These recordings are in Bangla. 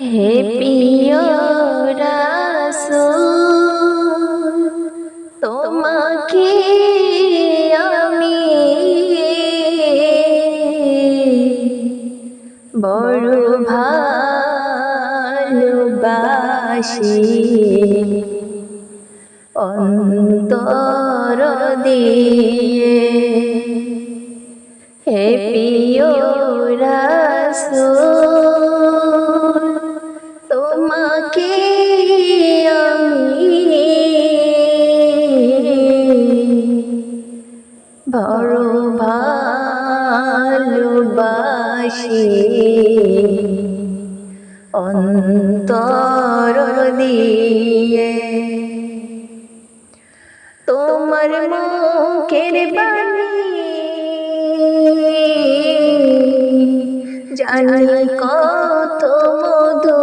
হে প্রিয় তোমাকে আমি বড় ভালোবাসি। অন্তর দিয়ে হে প্রিয় তোমার মুখের বাণী। জানি কত মধু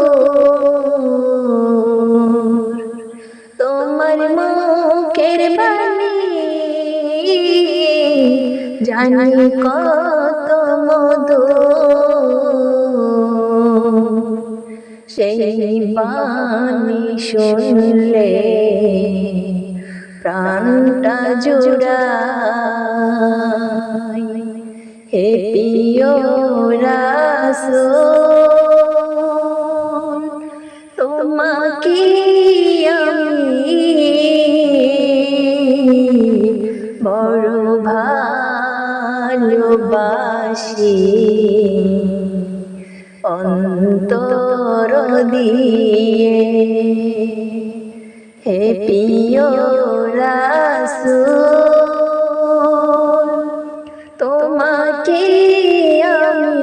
তোমার মুখের বাণী। জানি কত মধু সেই বাণী শুনলে প্রাণটা জুড়াই হে প্রিয় রাসূল তোমাকে বড় ভালোবাসি। অন্তর দিয়ে হে প্রিয় রাসূল তোমাকে আমি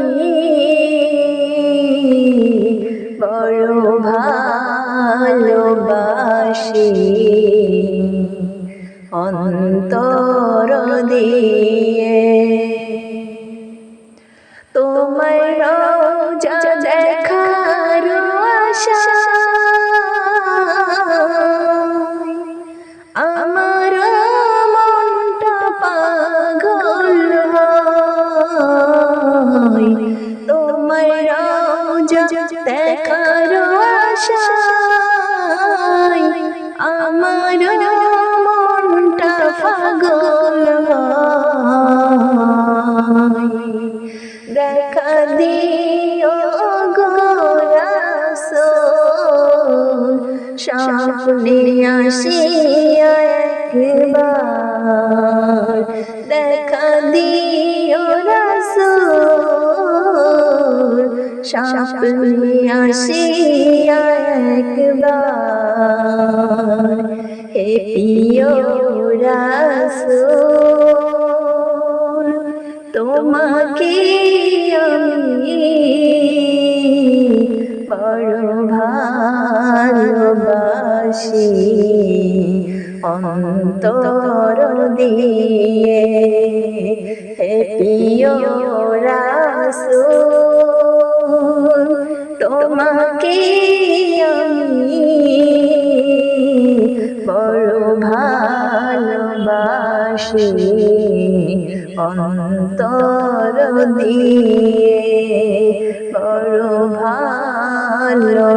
বড় ভালোবাসি। অন্তর দিয়ে সামনে আসিয়া একবার দেখা দিও রাসোল। সামনে আসিয়া একবার। হে প্রিয় রাসোল, তোমাকে আমি বড় ভালোবাসি অন্তর দিয়ে হে প্রিয় রাসূল তোমাকে আমি বড় ভালোবাসি। অন্তর দিয়ে বড় ভালোবাসি।